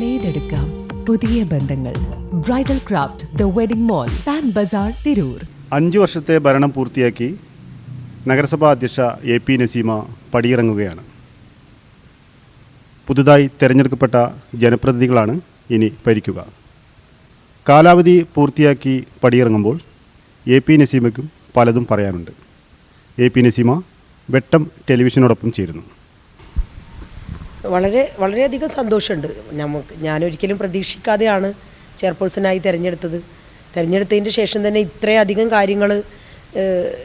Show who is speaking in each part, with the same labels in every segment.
Speaker 1: നേടെടുക്കാം പുതിയ ബന്ധങ്ങൾ. Bridal craft the wedding mall Pan Bazar Tirur
Speaker 2: അഞ്ചു വർഷത്തെ ഭരണം പൂർത്തിയാക്കി നഗരസഭാ അധ്യക്ഷ എ പി നസീമ പടിയിറങ്ങുകയാണ്. പുതുതായി തിരഞ്ഞെടുക്കപ്പെട്ട ജനപ്രതിനിധികളാണ് ഇനി ഭരിക്കുക. കാലാവധി പൂർത്തിയാക്കി പടിയിറങ്ങുമ്പോൾ എ പി നസീമയ്ക്കും പലതും പറയാനുണ്ട്. എ പി നസീമ വെട്ടം ടെലിവിഷനോടൊപ്പം ചേരുന്നു.
Speaker 3: വളരെ വളരെയധികം സന്തോഷമുണ്ട്. നമുക്ക് ഞാനൊരിക്കലും പ്രതീക്ഷിക്കാതെയാണ് ചെയർപേഴ്സണായി തിരഞ്ഞെടുത്തത്. തിരഞ്ഞെടുത്തതിന്റെ ശേഷം തന്നെ ഇത്രയധികം കാര്യങ്ങൾ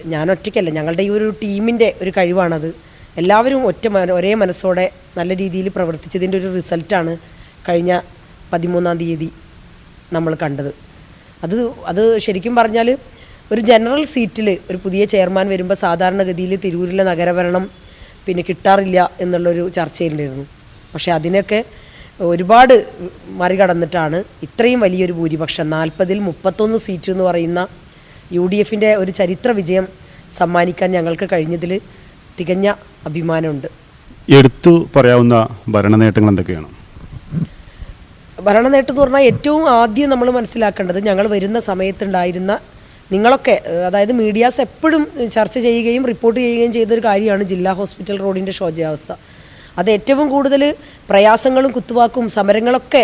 Speaker 3: ഞാൻ ഒറ്റയ്ക്കല്ല ഞങ്ങളുടെ ഈ ഒരു ടീമിന്റെ ഒരു കഴിവാണത്. എല്ലാവരും ഒറ്റ ഒരേ മനസ്സോടെ നല്ല രീതിയിൽ പ്രവർത്തിച്ചതിന്റെ ഒരു റിസൾട്ടാണ് കഴിഞ്ഞ പതിമൂന്നാം തീയതി നമ്മൾ കണ്ടത്. അത് അത് ശരിക്കും പറഞ്ഞാൽ ഒരു ജനറൽ സീറ്റിൽ ഒരു പുതിയ ചെയർമാൻ വരുമ്പോൾ സാധാരണഗതിയിൽ തിരൂരിലെ നഗരഭരണം പിന്നെ കിട്ടാറില്ല എന്നുള്ളൊരു ചർച്ചയുണ്ടായിരുന്നു പക്ഷേ അതിനൊക്കെ ഒരുപാട് മറികടന്നിട്ടാണ് ഇത്രയും വലിയൊരു ഭൂരിപക്ഷം. നാൽപ്പതിൽ മുപ്പത്തൊന്ന് സീറ്റ് എന്ന് പറയുന്ന യു ഡി എഫിന്റെ ഒരു ചരിത്ര വിജയം സമ്മാനിക്കാൻ ഞങ്ങൾക്ക് കഴിഞ്ഞതിൽ തികഞ്ഞ അഭിമാനമുണ്ട്.
Speaker 2: എടുത്തു പറയാവുന്ന ഭരണ നേട്ടങ്ങൾ എന്തൊക്കെയാണ്?
Speaker 3: ഭരണ നേട്ടം എന്ന് പറഞ്ഞാൽ ഏറ്റവും ആദ്യം നമ്മൾ മനസ്സിലാക്കേണ്ടത് ഞങ്ങൾ വരുന്ന സമയത്തുണ്ടായിരുന്ന നിങ്ങളൊക്കെ അതായത് മീഡിയാസ് എപ്പോഴും ചർച്ച ചെയ്യുകയും റിപ്പോർട്ട് ചെയ്യുകയും ചെയ്തൊരു കാര്യമാണ് ജില്ലാ ഹോസ്പിറ്റൽ റോഡിന്റെ ശോചാവസ്ഥ അത് ഏറ്റവും കൂടുതൽ പ്രയാസങ്ങളും കുത്തുവാക്കും സമരങ്ങളൊക്കെ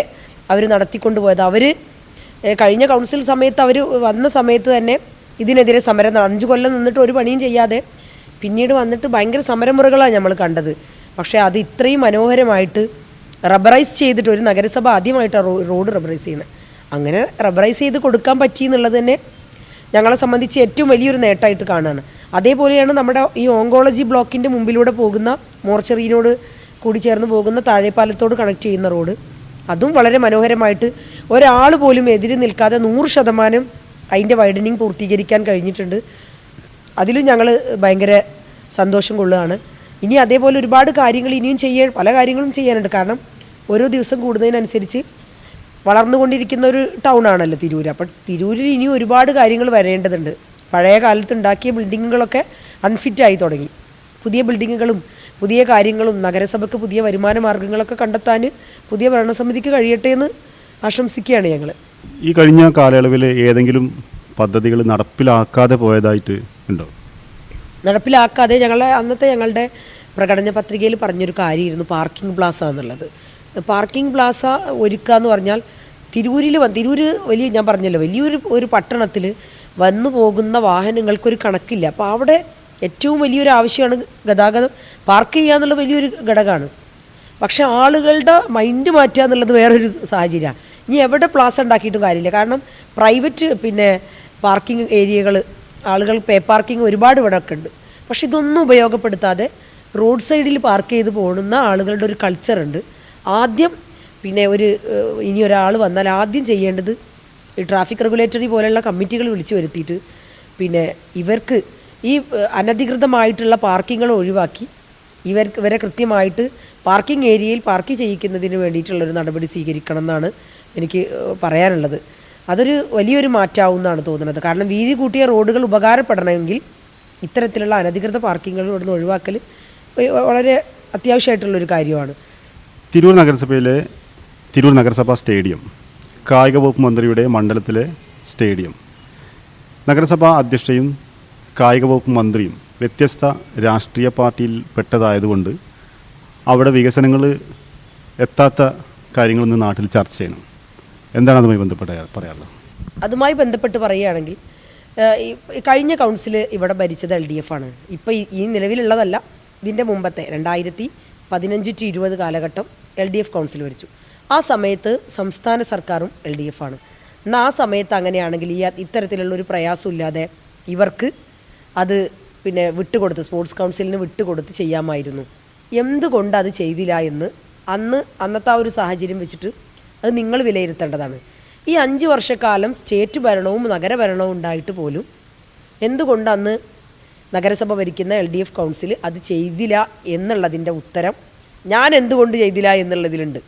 Speaker 3: അവർ നടത്തിക്കൊണ്ടുപോയത്. അവർ കഴിഞ്ഞ കൗൺസിൽ സമയത്ത് അവർ വന്ന സമയത്ത് തന്നെ ഇതിനെതിരെ സമരം അഞ്ച് കൊല്ലം നിന്നിട്ട് ഒരു പണിയും ചെയ്യാതെ പിന്നീട് വന്നിട്ട് ഭയങ്കര സമരമുറകളാണ് നമ്മൾ കണ്ടത്. പക്ഷേ അത് ഇത്രയും മനോഹരമായിട്ട് റബ്ബറൈസ് ചെയ്തിട്ട് ഒരു നഗരസഭ ആദ്യമായിട്ടാണ് റോഡ് റബ്ബറൈസ് ചെയ്യുന്നത്. അങ്ങനെ റബ്ബറൈസ് ചെയ്ത് കൊടുക്കാൻ പറ്റി എന്നുള്ളത് തന്നെ ഞങ്ങളെ സംബന്ധിച്ച് ഏറ്റവും വലിയൊരു നേട്ടമായിട്ട് കാണുകയാണ് അതേപോലെയാണ് നമ്മുടെ ഈ ഓങ്കോളജി ബ്ലോക്കിന്റെ മുമ്പിലൂടെ പോകുന്ന മോർച്ചറിയിനോട് കൂടി ചേർന്ന് പോകുന്ന താഴെപ്പാലത്തോട് കണക്ട് ചെയ്യുന്ന റോഡ്. അതും വളരെ മനോഹരമായിട്ട് ഒരാൾ പോലും എതിര് നിൽക്കാതെ നൂറ് ശതമാനം അതിന്റെ വൈഡനിങ് പൂർത്തീകരിക്കാൻ കഴിഞ്ഞിട്ടുണ്ട്. അതിലും ഞങ്ങൾ ഭയങ്കര സന്തോഷം കൊള്ളുകയാണ്. ഇനി അതേപോലെ ഒരുപാട് കാര്യങ്ങൾ ഇനിയും ചെയ്യാൻ പല കാര്യങ്ങളും ചെയ്യാനുണ്ട്. കാരണം ഓരോ ദിവസം കൂടുന്നതിനനുസരിച്ച് വളർന്നുകൊണ്ടിരിക്കുന്ന ഒരു ടൗൺ ആണല്ലോ തിരൂർ അപ്പം തിരൂരിൽ ഇനി ഒരുപാട് കാര്യങ്ങൾ വരേണ്ടതുണ്ട്. പഴയ കാലത്ത് ഉണ്ടാക്കിയ ബിൽഡിങ്ങുകളൊക്കെ അൺഫിറ്റായി തുടങ്ങി. പുതിയ ബിൽഡിങ്ങുകളും പുതിയ കാര്യങ്ങളും നഗരസഭയ്ക്ക് പുതിയ വരുമാന മാർഗങ്ങളൊക്കെ കണ്ടെത്താൻ പുതിയ ഭരണസമിതിക്ക് കഴിയട്ടെ എന്ന് ആശംസിക്കുകയാണ് ഞങ്ങൾ.
Speaker 2: ഈ കഴിഞ്ഞ കാലയളവിൽ ഏതെങ്കിലും പദ്ധതികൾ നടപ്പിലാക്കാതെ പോയതായിട്ട് ഉണ്ടോ?
Speaker 3: നടപ്പിലാക്കാതെ ഞങ്ങളെ അന്നത്തെ ഞങ്ങളുടെ പ്രകടന പത്രികയിൽ പറഞ്ഞൊരു കാര്യമായിരുന്നു പാർക്കിംഗ് പ്ലാസ എന്നുള്ളത്. പാർക്കിംഗ് പ്ലാസ ഒരുക്കുക എന്ന് പറഞ്ഞാൽ തിരൂരിൽ തിരൂര് വലിയ ഞാൻ പറഞ്ഞല്ലോ വലിയൊരു ഒരു പട്ടണത്തിൽ വന്നു പോകുന്ന വാഹനങ്ങൾക്കൊരു കണക്കില്ല. അപ്പോൾ അവിടെ ഏറ്റവും വലിയൊരു ആവശ്യമാണ് ഗതാഗതം പാർക്ക് ചെയ്യുക എന്നുള്ള വലിയൊരു ഘടകമാണ്. പക്ഷേ ആളുകളുടെ മൈൻഡ് മാറ്റുക എന്നുള്ളത് വേറൊരു സാഹചര്യമാണ് ഇനി എവിടെ പ്ലാസ ഉണ്ടാക്കിയിട്ടും കാര്യമില്ല. കാരണം പ്രൈവറ്റ് പിന്നെ പാർക്കിംഗ് ഏരിയകൾ ആളുകൾ പേ പാർക്കിംഗ് ഒരുപാട് ഇവിടെ ഒക്കെ ഉണ്ട്. പക്ഷെ ഇതൊന്നും ഉപയോഗപ്പെടുത്താതെ റോഡ് സൈഡിൽ പാർക്ക് ചെയ്ത് പോകുന്ന ആളുകളുടെ ഒരു കൾച്ചറുണ്ട്. ആദ്യം പിന്നെ ഒരു ഇനി ഒരാൾ വന്നാൽ ആദ്യം ചെയ്യേണ്ടത് ഈ ട്രാഫിക് റെഗുലേറ്ററി പോലെയുള്ള കമ്മിറ്റികൾ വിളിച്ചു വരുത്തിയിട്ട് പിന്നെ ഇവർക്ക് ഈ അനധികൃതമായിട്ടുള്ള പാർക്കിങ്ങൾ ഒഴിവാക്കി ഇവർക്ക് ഇവരെ കൃത്യമായിട്ട് പാർക്കിംഗ് ഏരിയയിൽ പാർക്ക് ചെയ്യിക്കുന്നതിന് വേണ്ടിയിട്ടുള്ളൊരു നടപടി സ്വീകരിക്കണം എന്നാണ് എനിക്ക് പറയാനുള്ളത്. അതൊരു വലിയൊരു മാറ്റാവുന്നതാണ് തോന്നുന്നത്. കാരണം വീതി കൂട്ടിയ റോഡുകൾ ഉപകാരപ്പെടണമെങ്കിൽ ഇത്തരത്തിലുള്ള അനധികൃത പാർക്കിങ്ങുകൾ ഇവിടുന്ന് ഒഴിവാക്കൽ വളരെ അത്യാവശ്യമായിട്ടുള്ളൊരു കാര്യമാണ്.
Speaker 2: തിരൂർ നഗരസഭയിലെ തിരൂർ നഗരസഭാ സ്റ്റേഡിയം കായിക വകുപ്പ് മന്ത്രിയുടെ മണ്ഡലത്തിലെ സ്റ്റേഡിയം നഗരസഭാ അധ്യക്ഷയും കായിക വകുപ്പ് മന്ത്രിയും വ്യത്യസ്ത രാഷ്ട്രീയ പാർട്ടിയിൽ പെട്ടതായതുകൊണ്ട് അവിടെ വികസനങ്ങൾ എത്താത്ത കാര്യങ്ങളൊന്ന് നാട്ടിൽ ചർച്ച ചെയ്യണം. എന്താണ് അതുമായി ബന്ധപ്പെട്ട പറയാനുള്ളത്?
Speaker 3: അതുമായി ബന്ധപ്പെട്ട് പറയുകയാണെങ്കിൽ കഴിഞ്ഞ കൗൺസിൽ ഇവിടെ ഭരിച്ചത് എൽ ഡി എഫ് ആണ്. ഇപ്പോൾ ഈ നിലവിലുള്ളതല്ല. ഇതിന്റെ മുമ്പത്തെ രണ്ടായിരത്തി പതിനഞ്ച് ടു ഇരുപത് കാലഘട്ടം എൽ ഡി എഫ് കൗൺസിൽ ഭരിച്ചു. ആ സമയത്ത് സംസ്ഥാന സർക്കാരും എൽ ഡി എഫ് ആണ്. എന്നാൽ ആ സമയത്ത് അങ്ങനെയാണെങ്കിൽ ഈ ഇത്തരത്തിലുള്ള ഒരു പ്രയാസമില്ലാതെ ഇവർക്ക് അത് പിന്നെ വിട്ടുകൊടുത്ത് സ്പോർട്സ് കൗൺസിലിന് വിട്ടുകൊടുത്ത് ചെയ്യാമായിരുന്നു. എന്തുകൊണ്ട് അത് ചെയ്തില്ല എന്ന് അന്ന് അന്നത്തെ ആ ഒരു സാഹചര്യം വെച്ചിട്ട് അത് നിങ്ങൾ വിലയിരുത്തേണ്ടതാണ്. ഈ അഞ്ച് വർഷക്കാലം സ്റ്റേറ്റ് ഭരണവും നഗരഭരണവും ഉണ്ടായിട്ട് പോലും എന്തുകൊണ്ട് അന്ന് നഗരസഭ ഭരിക്കുന്ന എൽ ഡി എഫ് കൗൺസിൽ അത് ചെയ്തില്ല എന്നുള്ളതിന്റെ ഉത്തരം ഞാൻ എന്തുകൊണ്ട് ചെയ്തില്ല എന്നുള്ളതിലുണ്ട്.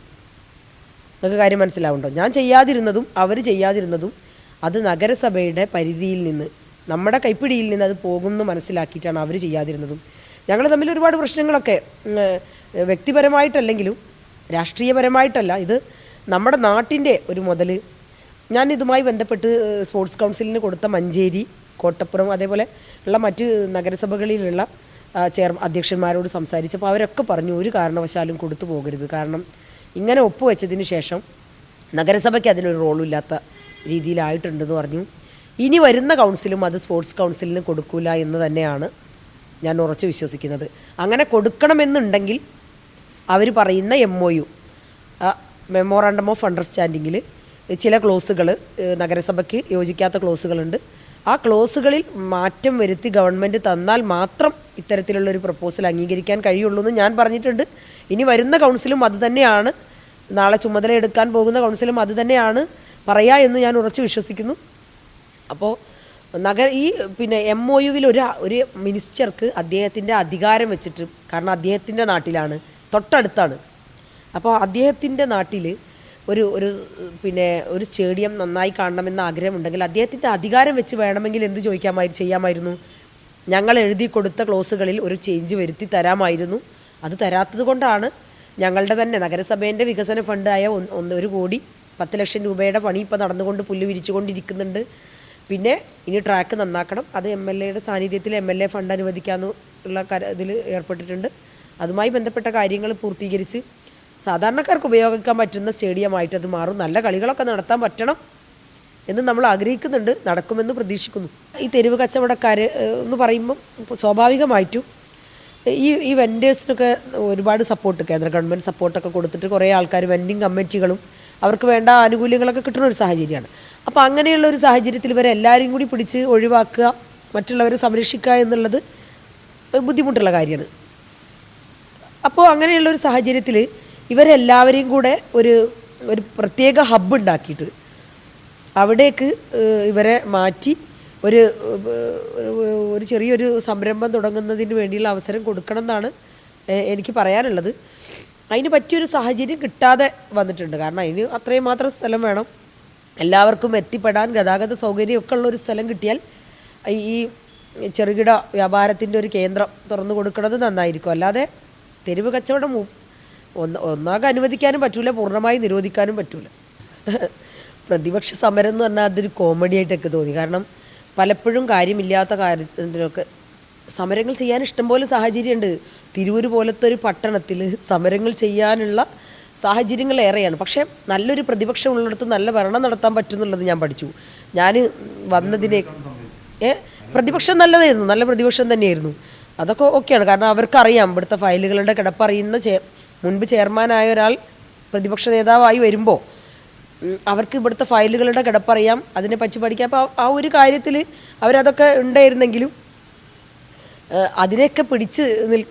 Speaker 3: നിങ്ങൾക്ക് കാര്യം മനസ്സിലാവുണ്ടോ? ഞാൻ ചെയ്യാതിരുന്നതും അവർ ചെയ്യാതിരുന്നതും അത് നഗരസഭയുടെ പരിധിയിൽ നിന്ന് നമ്മുടെ കൈപ്പിടിയിൽ നിന്ന് അത് പോകുമെന്ന് മനസ്സിലാക്കിയിട്ടാണ് അവർ ചെയ്യാതിരുന്നതും. ഞങ്ങൾ തമ്മിൽ ഒരുപാട് പ്രശ്നങ്ങളൊക്കെ വ്യക്തിപരമായിട്ടല്ലെങ്കിലും രാഷ്ട്രീയപരമായിട്ടല്ല. ഇത് നമ്മുടെ നാട്ടിന്റെ ഒരു മുതൽ ഞാൻ ഇതുമായി ബന്ധപ്പെട്ട് സ്പോർട്സ് കൗൺസിലിന് കൊടുത്ത മഞ്ചേരി കോട്ടപ്പുറം അതേപോലെ ഉള്ള മറ്റ് നഗരസഭകളിലുള്ള ചെയർ അധ്യക്ഷന്മാരോട് സംസാരിച്ചപ്പോൾ അവരൊക്കെ പറഞ്ഞു ഒരു കാരണവശാലും കൊടുത്തു പോകരുത്. കാരണം ഇങ്ങനെ ഒപ്പുവെച്ചതിന് ശേഷം നഗരസഭയ്ക്ക് അതിനൊരു റോളും ഇല്ലാത്ത രീതിയിലായിട്ടുണ്ടെന്ന് പറഞ്ഞു. ഇനി വരുന്ന കൗൺസിലും അത് സ്പോർട്സ് കൗൺസിലിന് കൊടുക്കില്ല എന്ന് തന്നെയാണ് ഞാൻ ഉറച്ചു വിശ്വസിക്കുന്നത്. അങ്ങനെ കൊടുക്കണമെന്നുണ്ടെങ്കിൽ അവർ പറയുന്ന M O U memorandum of അണ്ടർസ്റ്റാൻഡിങ്ങിൽ ചില ക്ലോസുകൾ നഗരസഭയ്ക്ക് യോജിക്കാത്ത ക്ലോസുകളുണ്ട്. ആ ക്ലോസുകളിൽ മാറ്റം വരുത്തി ഗവൺമെന്റ് തന്നാൽ മാത്രം ഇത്തരത്തിലുള്ള ഒരു പ്രപ്പോസൽ അംഗീകരിക്കാൻ കഴിയുള്ളൂ എന്ന് ഞാൻ പറഞ്ഞിട്ടുണ്ട്. ഇനി വരുന്ന കൗൺസിലും അത് തന്നെയാണ്. നാളെ ചുമതല എടുക്കാൻ പോകുന്ന കൗൺസിലും അത് തന്നെയാണ്. പറയാ എന്ന് ഞാൻ ഉറച്ചു വിശ്വസിക്കുന്നു. അപ്പോൾ നഗര ഈ പിന്നെ എം ഒ യുവിൽ ഒരു ഒരു മിനിസ്റ്റർക്ക് അദ്ദേഹത്തിന്റെ അധികാരം വെച്ചിട്ട് കാരണം അദ്ദേഹത്തിന്റെ നാട്ടിലാണ് തൊട്ടടുത്താണ്. അപ്പോൾ അദ്ദേഹത്തിന്റെ നാട്ടിൽ ഒരു ഒരു പിന്നെ ഒരു സ്റ്റേഡിയം നന്നായി കാണണമെന്ന ആഗ്രഹമുണ്ടെങ്കിൽ അദ്ദേഹത്തിന്റെ അധികാരം വെച്ച് വേണമെങ്കിൽ എന്ത് ചോദിക്കാമായി ചെയ്യാമായിരുന്നു? ഞങ്ങൾ എഴുതി കൊടുത്ത ക്ലോസുകളിൽ ഒരു ചേഞ്ച് വരുത്തി തരാമായിരുന്നു. അത് തരാത്തത് കൊണ്ടാണ് ഞങ്ങളുടെ തന്നെ നഗരസഭേന്റെ വികസന ഫണ്ടായ ഒന്ന് ഒരു കോടി പത്ത് ലക്ഷം രൂപയുടെ പണി ഇപ്പോൾ നടന്നുകൊണ്ട് പുല്ല് വിരിച്ചുകൊണ്ടിരിക്കുന്നുണ്ട്. പിന്നെ ഇനി ട്രാക്ക് നന്നാക്കണം. അത് എം എൽ എയുടെ സാന്നിധ്യത്തിൽ എം എൽ എ ഫണ്ട് അനുവദിക്കാമെന്നുള്ള ഇതിൽ ഏർപ്പെട്ടിട്ടുണ്ട്. അതുമായി ബന്ധപ്പെട്ട കാര്യങ്ങൾ പൂർത്തീകരിച്ച് സാധാരണക്കാർക്ക് ഉപയോഗിക്കാൻ പറ്റുന്ന സ്റ്റേഡിയമായിട്ട് അത് മാറും. നല്ല കളികളൊക്കെ നടത്താൻ പറ്റണം എന്ന് നമ്മൾ ആഗ്രഹിക്കുന്നുണ്ട്. നടക്കുമെന്ന് പ്രതീക്ഷിക്കുന്നു. ഈ തെരുവ് കച്ചവടക്കാർ എന്ന് പറയുമ്പം സ്വാഭാവികമായിട്ടും ഈ ഈ വെൻഡേഴ്സിനൊക്കെ ഒരുപാട് സപ്പോർട്ട് കേന്ദ്ര ഗവൺമെന്റ് സപ്പോർട്ടൊക്കെ കൊടുത്തിട്ട് കുറേ ആൾക്കാർ വെൻഡിങ് കമ്മിറ്റികളും അവർക്ക് വേണ്ട ആനുകൂല്യങ്ങളൊക്കെ കിട്ടുന്ന ഒരു സാഹചര്യമാണ്. അപ്പോൾ അങ്ങനെയുള്ള ഒരു സാഹചര്യത്തിൽ ഇവരെ എല്ലാവരും കൂടി പിടിച്ച് ഒഴിവാക്കുക മറ്റുള്ളവരെ സംരക്ഷിക്കുക എന്നുള്ളത് ബുദ്ധിമുട്ടുള്ള കാര്യമാണ്. അപ്പോൾ അങ്ങനെയുള്ള ഒരു സാഹചര്യത്തിൽ ഇവരെല്ലാവരെയും കൂടെ ഒരു ഒരു പ്രത്യേക ഹബ്ബ് ഉണ്ടാക്കിയിട്ട് അവിടേക്ക് ഇവരെ മാറ്റി ഒരു ഒരു ചെറിയൊരു സംരംഭം തുടങ്ങുന്നതിന് വേണ്ടിയുള്ള അവസരം കൊടുക്കണം എന്നാണ് എനിക്ക് പറയാനുള്ളത്. അതിന് പറ്റിയൊരു സാഹചര്യം കിട്ടാതെ വന്നിട്ടുണ്ട്. കാരണം അതിന് അത്രയും മാത്രം സ്ഥലം വേണം. എല്ലാവർക്കും എത്തിപ്പെടാൻ ഗതാഗത സൗകര്യമൊക്കെ ഉള്ള ഒരു സ്ഥലം കിട്ടിയാൽ ഈ ചെറുകിട വ്യാപാരത്തിന്റെ ഒരു കേന്ദ്രം തുറന്നു കൊടുക്കുന്നത് നന്നായിരിക്കും. അല്ലാതെ തെരുവ് കച്ചവടം ഒന്ന് ഒന്നാകെ അനുവദിക്കാനും പറ്റൂല പൂർണമായി നിരോധിക്കാനും പറ്റൂല. പ്രതിപക്ഷ സമരം എന്ന് പറഞ്ഞാൽ അതൊരു കോമഡി ആയിട്ടൊക്കെ തോന്നി. കാരണം പലപ്പോഴും കാര്യമില്ലാത്ത കാര്യത്തിനൊക്കെ സമരങ്ങൾ ചെയ്യാൻ ഇഷ്ടംപോലെ സാഹചര്യമുണ്ട്. തിരുവൂർ പോലത്തെ ഒരു പട്ടണത്തിൽ സമരങ്ങൾ ചെയ്യാനുള്ള സാഹചര്യങ്ങൾ ഏറെയാണ്. പക്ഷേ നല്ലൊരു പ്രതിപക്ഷം ഉള്ളിടത്ത് നല്ല ഭരണം നടത്താൻ പറ്റുന്നുള്ളത് ഞാൻ പഠിച്ചു. ഞാൻ വന്നതിനെ ഏ? പ്രതിപക്ഷം നല്ലതായിരുന്നു. നല്ല പ്രതിപക്ഷം തന്നെയായിരുന്നു. അതൊക്കെ ഓക്കെയാണ്. കാരണം അവർക്കറിയാം ഇവിടുത്തെ ഫയലുകളുടെ കിടപ്പറിയുന്ന മുൻപ് ചെയർമാനായ ഒരാൾ പ്രതിപക്ഷ നേതാവായി വരുമ്പോൾ അവർക്ക് ഇവിടുത്തെ ഫയലുകളുടെ കിടപ്പറിയാം അതിനെ പറ്റി പഠിക്കാം. അപ്പോൾ ആ ഒരു കാര്യത്തിൽ അവരതൊക്കെ ഉണ്ടായിരുന്നെങ്കിലും അതിനെയൊക്കെ പിടിച്ച് നിൽ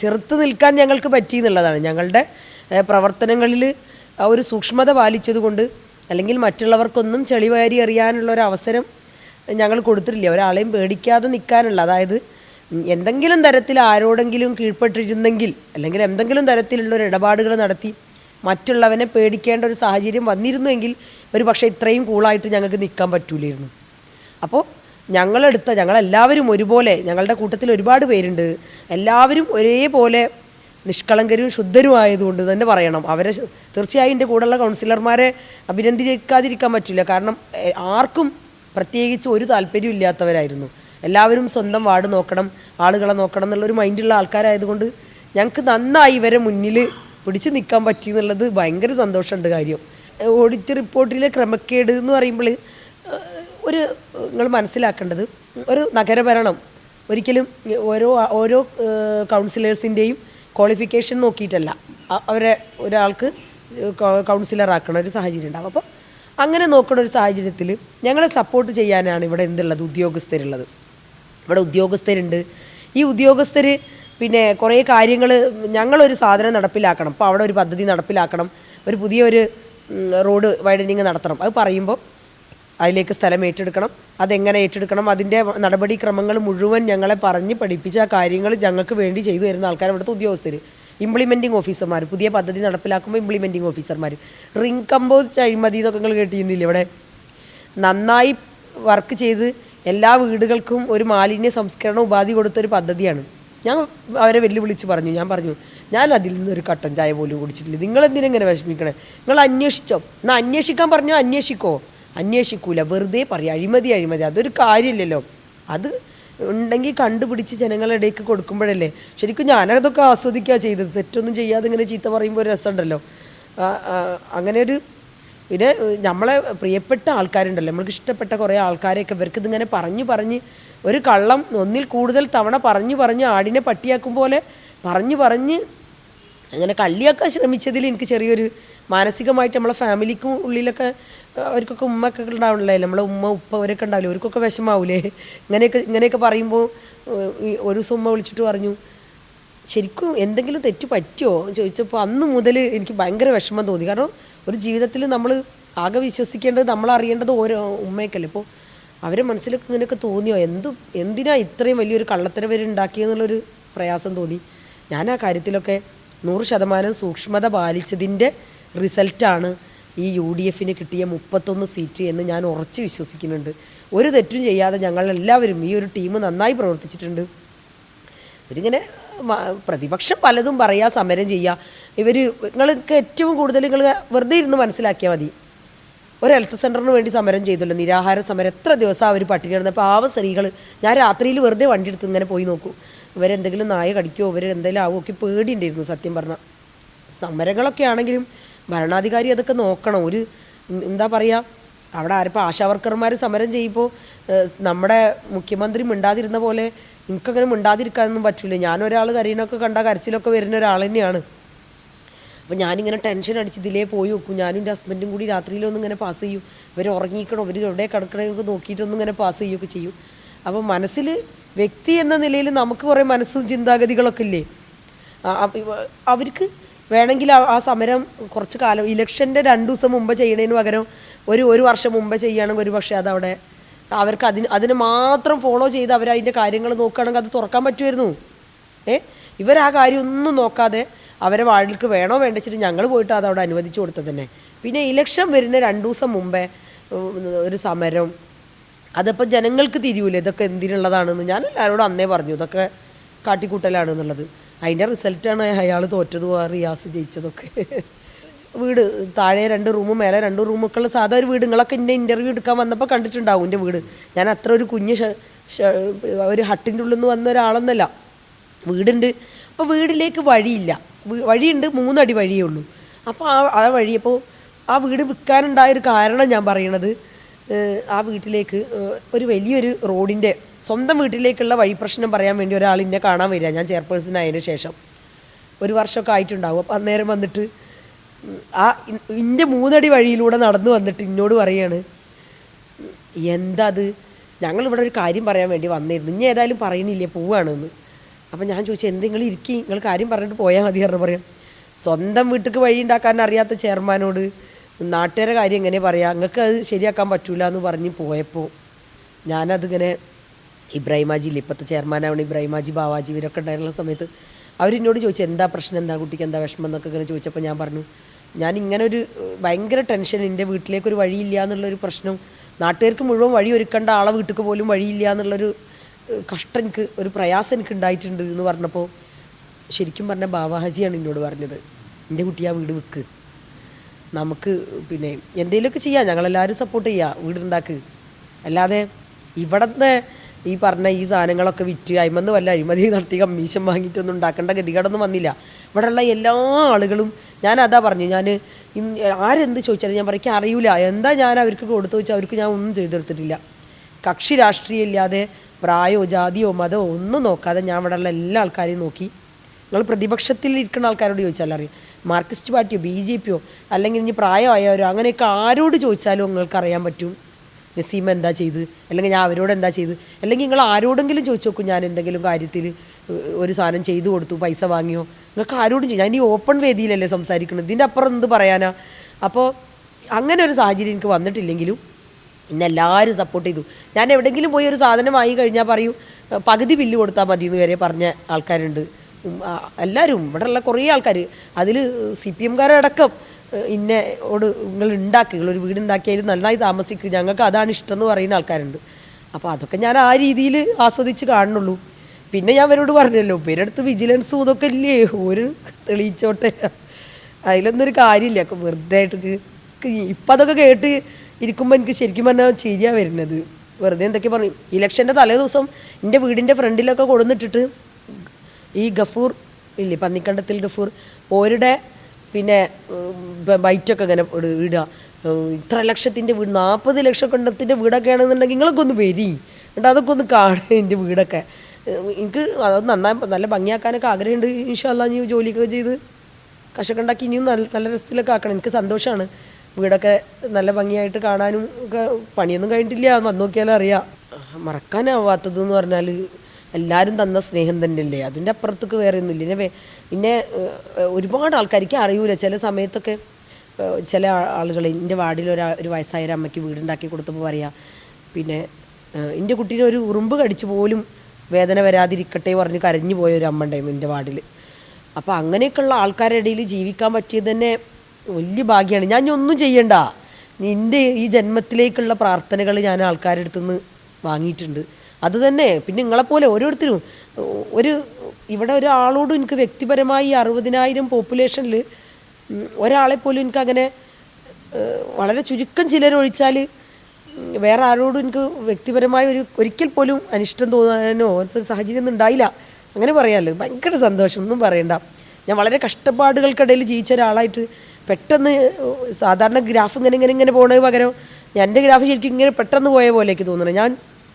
Speaker 3: ചെറുത്ത് നിൽക്കാൻ ഞങ്ങൾക്ക് പറ്റി എന്നുള്ളതാണ്. ഞങ്ങളുടെ പ്രവർത്തനങ്ങളിൽ ആ ഒരു സൂക്ഷ്മത പാലിച്ചതുകൊണ്ട് അല്ലെങ്കിൽ മറ്റുള്ളവർക്കൊന്നും ചെളിവാരി എറിയാനുള്ള ഒരു അവസരം ഞങ്ങൾ കൊടുത്തിട്ടില്ല. ഒരാളെയും പേടിക്കാതെ നിൽക്കാനുള്ള. അതായത് എന്തെങ്കിലും തരത്തിൽ ആരോടെങ്കിലും കീഴ്പ്പെട്ടിരുന്നെങ്കിൽ അല്ലെങ്കിൽ എന്തെങ്കിലും തരത്തിലുള്ള ഒരു ഇടപാടുകൾ നടത്തി മറ്റുള്ളവനെ പേടിക്കേണ്ട ഒരു സാഹചര്യം വന്നിരുന്നുവെങ്കിൽ ഒരു പക്ഷേ ഇത്രയും കൂളായിട്ട് ഞങ്ങൾക്ക് നിൽക്കാൻ പറ്റൂലായിരുന്നു. അപ്പോൾ ഞങ്ങളെടുത്ത ഞങ്ങളെല്ലാവരും ഒരുപോലെ ഞങ്ങളുടെ കൂട്ടത്തിൽ ഒരുപാട് പേരുണ്ട്. എല്ലാവരും ഒരേപോലെ നിഷ്കളങ്കരും ശുദ്ധരും ആയതുകൊണ്ട് തന്നെ പറയണം. അവരെ തീർച്ചയായും എന്റെ കൂടെയുള്ള കൗൺസിലർമാരെ അഭിനന്ദിക്കാതിരിക്കാൻ പറ്റില്ല. കാരണം ആർക്കും പ്രത്യേകിച്ച് ഒരു താല്പര്യം ഇല്ലാത്തവരായിരുന്നു. എല്ലാവരും സ്വന്തം വാർഡ് നോക്കണം ആളുകളെ നോക്കണം എന്നുള്ളൊരു മൈൻഡുള്ള ആൾക്കാരായതുകൊണ്ട് ഞങ്ങൾക്ക് നന്നായി ഇവരെ മുന്നിൽ പിടിച്ചു നിൽക്കാൻ പറ്റി എന്നുള്ളത് ഭയങ്കര സന്തോഷമുണ്ട് കാര്യം. ഓഡിറ്റ് റിപ്പോർട്ടിലെ ക്രമക്കേട് എന്ന് പറയുമ്പോൾ ഒരു നിങ്ങൾ മനസ്സിലാക്കേണ്ടത് ഒരു നഗരഭരണം ഒരിക്കലും ഓരോ ഓരോ കൗൺസിലേഴ്സിന്റെയും ക്വാളിഫിക്കേഷൻ നോക്കിയിട്ടല്ല. അവരെ ഒരാൾക്ക് കൗൺസിലർ ആക്കണ ഒരു സാഹചര്യം ഉണ്ടാകും അപ്പോൾ അങ്ങനെ നോക്കുന്ന ഒരു സാഹചര്യത്തിൽ ഞങ്ങളെ സപ്പോർട്ട് ചെയ്യാനാണ് ഇവിടെ എന്തുള്ളത് ഉദ്യോഗസ്ഥരുള്ളത്. ഇവിടെ ഉദ്യോഗസ്ഥരുണ്ട്. ഈ ഉദ്യോഗസ്ഥർ പിന്നെ കുറേ കാര്യങ്ങൾ ഞങ്ങളൊരു സാധനം നടപ്പിലാക്കണം. അപ്പോൾ അവിടെ ഒരു പദ്ധതി നടപ്പിലാക്കണം. ഒരു പുതിയൊരു റോഡ് വൈഡനിങ് നടത്തണം. അത് പറയുമ്പോൾ അതിലേക്ക് സ്ഥലം ഏറ്റെടുക്കണം. അതെങ്ങനെ ഏറ്റെടുക്കണം? അതിന്റെ നടപടിക്രമങ്ങൾ മുഴുവൻ ഞങ്ങളെ പറഞ്ഞ് പഠിപ്പിച്ച കാര്യങ്ങൾ ഞങ്ങൾക്ക് വേണ്ടി ചെയ്തു തരുന്ന ആൾക്കാർ ഇവിടുത്തെ ഉദ്യോഗസ്ഥർ ഇംപ്ലിമെന്റിംഗ് ഓഫീസർമാർ പുതിയ പദ്ധതി നടപ്പിലാക്കുമ്പോൾ ഇംപ്ലിമെന്റിംഗ് ഓഫീസർമാർ റിങ് കമ്പോസ് അഴിമതി എന്നൊക്കെ നിങ്ങൾ കേട്ടിരുന്നില്ല ഇവിടെ? നന്നായി വർക്ക് ചെയ്ത് എല്ലാ വീടുകൾക്കും ഒരു മാലിന്യ സംസ്കരണ ഉപാധി കൊടുത്തൊരു പദ്ധതിയാണ്. ഞാൻ അവരെ വെല്ലുവിളിച്ച് പറഞ്ഞു. ഞാൻ പറഞ്ഞു ഞാൻ അതിൽ നിന്ന് ഒരു കട്ടൻ ചായ പോലും കുടിച്ചിട്ടില്ല. നിങ്ങൾ എന്തിനെങ്ങനെ വിഷമിക്കണേ? നിങ്ങൾ അന്വേഷിച്ചോ. എന്നാൽ അന്വേഷിക്കാൻ പറഞ്ഞോ അന്വേഷിക്കോ. അന്വേഷിക്കൂല. വെറുതെ പറയും. അഴിമതി അഴിമതി. അതൊരു കാര്യമില്ലല്ലോ. അത് ഉണ്ടെങ്കിൽ കണ്ടുപിടിച്ച് ജനങ്ങളുടെ ഇടയ്ക്ക് കൊടുക്കുമ്പോഴല്ലേ. ശരിക്കും ഞാനതൊക്കെ ആസ്വദിക്കുക ചെയ്തത്. തെറ്റൊന്നും ചെയ്യാതെ ഇങ്ങനെ ചീത്ത പറയുമ്പോൾ ഒരു രസമുണ്ടല്ലോ. അങ്ങനെ ഒരു പിന്നെ നമ്മളെ പ്രിയപ്പെട്ട ആൾക്കാരുണ്ടല്ലോ. നമ്മൾക്ക് ഇഷ്ടപ്പെട്ട കുറേ ആൾക്കാരെയൊക്കെ ഇവർക്ക് ഇതിങ്ങനെ പറഞ്ഞു പറഞ്ഞ് ഒരു കള്ളം ഒന്നിൽ കൂടുതൽ തവണ പറഞ്ഞു പറഞ്ഞ് ആടിനെ പട്ടിയാക്കും പോലെ പറഞ്ഞു പറഞ്ഞ് അങ്ങനെ കള്ളിയാക്കാൻ ശ്രമിച്ചതിൽ എനിക്ക് ചെറിയൊരു മാനസികമായിട്ട് നമ്മളെ ഫാമിലിക്കും ഉള്ളിലൊക്കെ അവർക്കൊക്കെ ഉമ്മയൊക്കെ ഉണ്ടാവണല്ലേ. നമ്മളെ ഉമ്മ ഉപ്പ അവരൊക്കെ ഉണ്ടാവില്ലേ? അവർക്കൊക്കെ വിഷമാവൂലേ? ഇങ്ങനെയൊക്കെ ഇങ്ങനെയൊക്കെ പറയുമ്പോൾ ഒരു ദിവസം ഉമ്മ വിളിച്ചിട്ട് പറഞ്ഞു ശരിക്കും എന്തെങ്കിലും തെറ്റ് പറ്റുമോ എന്ന് ചോദിച്ചപ്പോൾ അന്ന് മുതൽ എനിക്ക് ഭയങ്കര വിഷമം തോന്നി. കാരണം ഒരു ജീവിതത്തിൽ നമ്മൾ ആകെ വിശ്വസിക്കേണ്ടത് നമ്മൾ അറിയേണ്ടത് ഓരോ ഉമ്മയൊക്കെയല്ലേ. ഇപ്പോൾ അവരെ മനസ്സിലൊക്കെ ഇങ്ങനെയൊക്കെ തോന്നിയോ? എന്ത് എന്തിനാ ഇത്രയും വലിയൊരു കള്ളത്തരം വരെ ഉണ്ടാക്കിയെന്നുള്ളൊരു പ്രയാസം തോന്നി. ഞാൻ ആ കാര്യത്തിലൊക്കെ നൂറ് ശതമാനം സൂക്ഷ്മത പാലിച്ചതിന്റെ റിസൾട്ടാണ് ഈ യു ഡി എഫിന് കിട്ടിയ മുപ്പത്തൊന്ന് സീറ്റ് എന്ന് ഞാൻ ഉറച്ച് വിശ്വസിക്കുന്നുണ്ട്. ഒരു തെറ്റും ചെയ്യാതെ ഞങ്ങൾ എല്ലാവരും ഈ ഒരു ടീം നന്നായി പ്രവർത്തിച്ചിട്ടുണ്ട്. ഇവരിങ്ങനെ പ്രതിപക്ഷം പലതും പറയുക സമരം ചെയ്യുക ഇവർ നിങ്ങൾക്ക് ഏറ്റവും കൂടുതൽ നിങ്ങൾ വെറുതെ ഇരുന്ന് മനസ്സിലാക്കിയാൽ മതി. ഒരു ഹെൽത്ത് സെന്ററിന് വേണ്ടി സമരം ചെയ്തല്ലോ. നിരാഹാര സമരം. എത്ര ദിവസം അവർ പട്ടിണി കിടന്നപ്പോൾ ആവ സ്ത്രീകൾ ഞാൻ രാത്രിയിൽ വെറുതെ വണ്ടി എടുത്ത് ഇങ്ങനെ പോയി നോക്കൂ. ഇവരെന്തെങ്കിലും നായ കടിക്കുമോ ഇവർ എന്തെങ്കിലും ആവുമോ ഒക്കെ പേടിയുണ്ടായിരുന്നു സത്യം പറഞ്ഞാൽ സമരങ്ങളൊക്കെ ആണെങ്കിലും ഭരണാധികാരി അതൊക്കെ നോക്കണം. ഒരു എന്താ പറയുക അവിടെ ആരിപ്പോൾ ആശാവർക്കർമാർ സമരം ചെയ്യുമ്പോൾ നമ്മുടെ മുഖ്യമന്ത്രി മിണ്ടാതിരുന്ന പോലെ എനിക്കങ്ങനെ മിണ്ടാതിരിക്കാനൊന്നും പറ്റില്ല. ഞാനൊരാൾ കരീനൊക്കെ കണ്ട കരച്ചിലൊക്കെ വരുന്ന ഒരാൾ തന്നെയാണ്. അപ്പം ഞാനിങ്ങനെ ടെൻഷൻ അടിച്ച് ഇതിലേ പോയി നോക്കും ഞാനും എന്റെ ഹസ്ബൻഡും കൂടി രാത്രിയിലൊന്നും ഇങ്ങനെ പാസ് ചെയ്യും. ഇവർ ഉറങ്ങിക്കണോ ഇവർ എവിടെ കിടക്കണമൊക്കെ നോക്കിയിട്ടൊന്നും ഇങ്ങനെ പാസ് ചെയ്യുകയൊക്കെ ചെയ്യും. അപ്പോൾ മനസ്സിൽ വ്യക്തി എന്ന നിലയിൽ നമുക്ക് കുറേ മനസ്സും ചിന്താഗതികളൊക്കെ ഇല്ലേ? അവർക്ക് വേണമെങ്കിൽ ആ സമരം കുറച്ച് കാലം ഇലക്ഷന്റെ രണ്ട് ദിവസം മുമ്പ് ചെയ്യണതിന് പകരം ഒരു ഒരു വർഷം മുമ്പ് ചെയ്യുകയാണെങ്കിൽ ഒരു പക്ഷേ അതവിടെ അവർക്ക് അതിന് അതിന് മാത്രം ഫോളോ ചെയ്ത് അവർ അതിന്റെ കാര്യങ്ങൾ നോക്കുകയാണെങ്കിൽ അത് തുറക്കാൻ പറ്റുമായിരുന്നു. ഏ? ഇവർ ആ കാര്യം ഒന്നും നോക്കാതെ അവരെ വാർഡിലേക്ക് വേണോ വേണ്ടിച്ചിട്ട് ഞങ്ങൾ പോയിട്ട് അത് അവിടെ അനുവദിച്ചു കൊടുത്തത് തന്നെ. പിന്നെ ഇലക്ഷൻ വരുന്ന രണ്ടു ദിവസം മുമ്പേ ഒരു സമരം. അതിപ്പോൾ ജനങ്ങൾക്ക് തിരിയൂല? ഇതൊക്കെ എന്തിനുള്ളതാണെന്ന്. ഞാൻ എല്ലാവരോടും അന്നേ പറഞ്ഞു. ഇതൊക്കെ കാട്ടിക്കൂട്ടലാണ് എന്നുള്ളത്. അതിന്റെ റിസൾട്ടാണ് അയാൾ തോറ്റതും റിയാസ് ജയിച്ചതൊക്കെ. വീട് താഴെ രണ്ട് റൂമും മേലെ രണ്ട് റൂമൊക്കെ ഉള്ള സാധാ ഒരു വീട് നിങ്ങളൊക്കെ എന്റെ ഇന്റർവ്യൂ എടുക്കാൻ വന്നപ്പോൾ കണ്ടിട്ടുണ്ടാവും എന്റെ വീട്. ഞാൻ അത്ര ഒരു കുഞ്ഞ് ഒരു ഹട്ടിന്റെ ഉള്ളിൽ നിന്ന് വന്ന ഒരാളെന്നല്ല. വീടുണ്ട്. അപ്പോൾ വീടിലേക്ക് വഴിയില്ല. വഴിയുണ്ട് മൂന്നടി വഴിയേ ഉള്ളൂ. അപ്പോൾ ആ ആ വഴി അപ്പോൾ ആ വീട് വിൽക്കാനുണ്ടായൊരു കാരണം ഞാൻ പറയണത് ആ വീട്ടിലേക്ക് ഒരു വലിയൊരു റോഡിന്റെ സ്വന്തം വീട്ടിലേക്കുള്ള വഴി പ്രശ്നം പറയാൻ വേണ്ടി ഒരാൾ എന്നെ കാണാൻ വരിക ഞാൻ ചെയർപേഴ്സൺ ആയതിന് ശേഷം. ഒരു വർഷമൊക്കെ ആയിട്ടുണ്ടാവും. അപ്പം അന്നേരം വന്നിട്ട് ആ ഇന്റെ മൂന്നടി വഴിയിലൂടെ നടന്നു വന്നിട്ട് എന്നോട് പറയാണ് എന്താ അത് ഞങ്ങളിവിടെ ഒരു കാര്യം പറയാൻ വേണ്ടി വന്നിരുന്നു. ഇനി ഏതായാലും പറയണില്ലേ പോവാണെന്ന്. അപ്പം ഞാൻ ചോദിച്ചു എന്തെങ്കിലും ഇരിക്കി? നിങ്ങൾ കാര്യം പറഞ്ഞിട്ട് പോയാൽ മതി പറഞ്ഞു പറയാം. സ്വന്തം വീട്ടിലേക്ക് വഴി ഉണ്ടാക്കാൻ അറിയാത്ത ചെയർമാനോട് നാട്ടുകാരെ കാര്യം എങ്ങനെ പറയാം? നിങ്ങൾക്ക് അത് ശരിയാക്കാൻ പറ്റൂല എന്ന് പറഞ്ഞ് പോയപ്പോൾ ഞാനതിങ്ങനെ ഇബ്രാഹിമാജി ഇല്ലേ ഇപ്പോഴത്തെ ചെയർമാനാണ് ഇബ്രാഹിമാജി ബാവാജി ഇവരൊക്കെ ഉണ്ടായിരുന്ന സമയത്ത് അവരെന്നോട് ചോദിച്ചു എന്താ പ്രശ്നം? എന്താ കുട്ടിക്ക് എന്താ വിഷമം? എന്നൊക്കെ ഇങ്ങനെ ചോദിച്ചപ്പോൾ ഞാൻ പറഞ്ഞു ഞാൻ ഇങ്ങനെ ഒരു ഭയങ്കര ടെൻഷൻ എന്റെ വീട്ടിലേക്ക് ഒരു വഴിയില്ല എന്നുള്ളൊരു പ്രശ്നം. നാട്ടുകാർക്ക് മുഴുവൻ വഴി ഒരുക്കേണ്ട ആളെ വീട്ടിലേക്ക് പോലും വഴിയില്ല എന്നുള്ളൊരു കഷ്ടം എനിക്ക് ഒരു പ്രയാസം എനിക്ക് ഉണ്ടായിട്ടുണ്ട് എന്ന് പറഞ്ഞപ്പോൾ ശരിക്കും പറഞ്ഞ ബാബാഹജിയാണ് എന്നോട് പറഞ്ഞത്. എന്റെ കുട്ടി ആ വീട് വിൽക്ക് നമുക്ക് പിന്നെ എന്തെങ്കിലുമൊക്കെ ചെയ്യാം. ഞങ്ങളെല്ലാവരും സപ്പോർട്ട് ചെയ്യാം. വീടുണ്ടാക്ക് അല്ലാതെ ഇവിടുത്തെ ഈ പറഞ്ഞ ഈ സാധനങ്ങളൊക്കെ വിറ്റ് അയിമെന്ന് വല്ല അഴിമതി നടത്തി കമ്മീഷൻ വാങ്ങിയിട്ടൊന്നും ഉണ്ടാക്കേണ്ട ഗതികേടൊന്നും വന്നില്ല. ഇവിടെയുള്ള എല്ലാ ആളുകളും ഞാൻ അതാ പറഞ്ഞു ഞാൻ ആരെന്ത് ചോദിച്ചാലും ഞാൻ പറയും അറിയില്ല എന്താ ഞാൻ അവർക്ക് കൊടുത്തു വെച്ചാൽ അവർക്ക് ഞാൻ ഒന്നും ചെയ്തെടുത്തിട്ടില്ല. കക്ഷി രാഷ്ട്രീയം ഇല്ലാതെ പ്രായോ ജാതിയോ മതമോ ഒന്നും നോക്കാതെ ഞാൻ ഇവിടെയുള്ള എല്ലാ ആൾക്കാരെയും നോക്കി. നിങ്ങൾ പ്രതിപക്ഷത്തിൽ ഇരിക്കുന്ന ആൾക്കാരോട് ചോദിച്ചാൽ അറിയാം. മാർക്സിസ്റ്റ് പാർട്ടിയോ ബി ജെ പിയോ അല്ലെങ്കിൽ ഇനി പ്രായമായവരോ അങ്ങനെയൊക്കെ ആരോട് ചോദിച്ചാലും നിങ്ങൾക്ക് അറിയാൻ പറ്റും. നസീമ എന്താ ചെയ്ത്? അല്ലെങ്കിൽ ഞാൻ അവരോട് എന്താ ചെയ്ത്? അല്ലെങ്കിൽ നിങ്ങൾ ആരോടെങ്കിലും ചോദിച്ചു നോക്കും ഞാൻ എന്തെങ്കിലും കാര്യത്തിൽ ഒരു സാധനം ചെയ്തു കൊടുത്തു പൈസ വാങ്ങിയോ? നിങ്ങൾക്ക് ആരോടും ചെയ്യും. ഞാൻ ഈ ഓപ്പൺ വേദിയിലല്ലേ സംസാരിക്കുന്നത്. ഇതിന്റെ അപ്പുറം എന്ത് പറയാനാ? അപ്പോൾ അങ്ങനെ ഒരു സാഹചര്യം എനിക്ക് വന്നിട്ടില്ലെങ്കിലും എന്നെ എല്ലാവരും സപ്പോർട്ട് ചെയ്തു. ഞാൻ എവിടെയെങ്കിലും പോയി ഒരു സാധനം വാങ്ങി കഴിഞ്ഞാൽ പറയും "ഏ, പകുതി ബില്ല് കൊടുത്താൽ മതി എന്ന് വരെ പറഞ്ഞ ആൾക്കാരുണ്ട്. എല്ലാവരും. ഇവിടെയുള്ള കുറേ ആൾക്കാർ അതിൽ സി പി എംകാരടക്കം ഇന്നോട് നിങ്ങൾ ഉണ്ടാക്കുക നിങ്ങളൊരു വീട് ഉണ്ടാക്കിയാൽ നന്നായി താമസിക്കുക ഞങ്ങൾക്ക് അതാണ് ഇഷ്ടം എന്ന് പറയുന്ന ആൾക്കാരുണ്ട്. അപ്പോൾ അതൊക്കെ ഞാൻ ആ രീതിയിൽ ആസ്വദിച്ച് കാണുന്നുള്ളൂ. പിന്നെ ഞാൻ അവരോട് പറഞ്ഞല്ലോ ഇവരടുത്ത് വിജിലൻസും ഇതൊക്കെ ഇല്ലേ? ഒരു തെളിയിച്ചോട്ടെ. അതിലൊന്നൊരു കാര്യമില്ല. വെറുതെ ആയിട്ട് ഇപ്പം അതൊക്കെ കേട്ട് ഇരിക്കുമ്പോൾ എനിക്ക് ശരിക്കും പറഞ്ഞാൽ ചിരിയാ വരുന്നത്. വെറുതെ എന്തൊക്കെ പറയും ഇലക്ഷന്റെ തലേ ദിവസം എന്റെ വീടിന്റെ ഫ്രണ്ടിലൊക്കെ കൊടുന്നിട്ടിട്ട് ഈ ഗഫൂർ ഇല്ലേ പന്നിക്കണ്ടത്തിൽ ഗഫൂർ ഓരുടെ പിന്നെ ബൈറ്റൊക്കെ ഇങ്ങനെ ഇട- ഇടുക ഇത്ര ലക്ഷത്തിന്റെ വീട് നാൽപ്പത് ലക്ഷം കൊണ്ടത്തിന്റെ വീടൊക്കെ ആണെന്നുണ്ടെങ്കിൽ നിങ്ങളൊക്കെ ഒന്ന് വരി. എന്നിട്ട് അതൊക്കെ ഒന്ന് കാണുക എന്റെ വീടൊക്കെ. എനിക്ക് അത് നന്നായി നല്ല ഭംഗിയാക്കാനൊക്കെ ആഗ്രഹമുണ്ട് ഇൻഷാല്ല നീ ജോലിയൊക്കെ ചെയ്ത്. കഷൊക്കെ ഉണ്ടാക്കി ഇനിയും നല്ല നല്ല രസത്തിലൊക്കെ ആക്കണം. എനിക്ക് സന്തോഷമാണ് വീടൊക്കെ നല്ല ഭംഗിയായിട്ട് കാണാനും ഒക്കെ പണിയൊന്നും കഴിഞ്ഞിട്ടില്ല. വന്നു നോക്കിയാലും അറിയാം മറക്കാനാവാത്തതെന്ന് പറഞ്ഞാൽ എല്ലാവരും തന്ന സ്നേഹം തന്നെയല്ലേ? അതിന്റെ അപ്പുറത്തേക്ക് വേറെ ഒന്നുമില്ല പിന്നെ പിന്നെ ഒരുപാട് ആൾക്കാർക്ക് അറിയൂല. ചില സമയത്തൊക്കെ ചില ആളുകൾ എന്റെ വാർഡിൽ ഒരു ഒരു വയസ്സായ അമ്മയ്ക്ക് വീടുണ്ടാക്കി കൊടുത്തപ്പോൾ പറയാം പിന്നെ എന്റെ കുട്ടീനെ ഒരു ഉറുമ്പ് കടിച്ചു പോലും വേദന വരാതിരിക്കട്ടെ പറഞ്ഞ് കരഞ്ഞു പോയ ഒരു അമ്മ ഉണ്ടായിരുന്നു എന്റെ വാർഡിൽ അപ്പോൾ അങ്ങനെയൊക്കെയുള്ള ആൾക്കാരുടെ ഇടയിൽ ജീവിക്കാൻ പറ്റിയത് തന്നെ വലിയ ഭാഗ്യമാണ് ഞാൻ ഒന്നും ചെയ്യണ്ട. നിന്റെ ഈ ജന്മത്തിലേക്കുള്ള പ്രാർത്ഥനകൾ ഞാൻ ആൾക്കാരുടെ അടുത്തുനിന്ന് വാങ്ങിയിട്ടുണ്ട്. അത് തന്നെ പിന്നെ നിങ്ങളെപ്പോലെ ഓരോരുത്തരും ഒരു ഇവിടെ ഒരാളോടും എനിക്ക് വ്യക്തിപരമായി അറുപതിനായിരം പോപ്പുലേഷനിൽ ഒരാളെ പോലും എനിക്കങ്ങനെ വളരെ ചുരുക്കം ചിലരൊഴിച്ചാൽ വേറെ ആരോടും എനിക്ക് വ്യക്തിപരമായ ഒരു ഒരിക്കൽ പോലും അനിഷ്ടം തോന്നാനോ അങ്ങനത്തെ സാഹചര്യം ഒന്നും ഉണ്ടായില്ല. അങ്ങനെ പറയാമല്ലോ ഭയങ്കര സന്തോഷം. ഒന്നും പറയണ്ട. ഞാൻ വളരെ കഷ്ടപ്പാടുകൾക്കിടയിൽ ജീവിച്ച ഒരാളായിട്ട് പെട്ടെന്ന് സാധാരണ ഗ്രാഫ് ഇങ്ങനെ ഇങ്ങനെ ഇങ്ങനെ പോണത് പകരം എന്റെ ഗ്രാഫ് ശരിക്കും ഇങ്ങനെ പെട്ടെന്ന് പോയ പോലെയൊക്കെ തോന്നുന്നത് ഞാൻ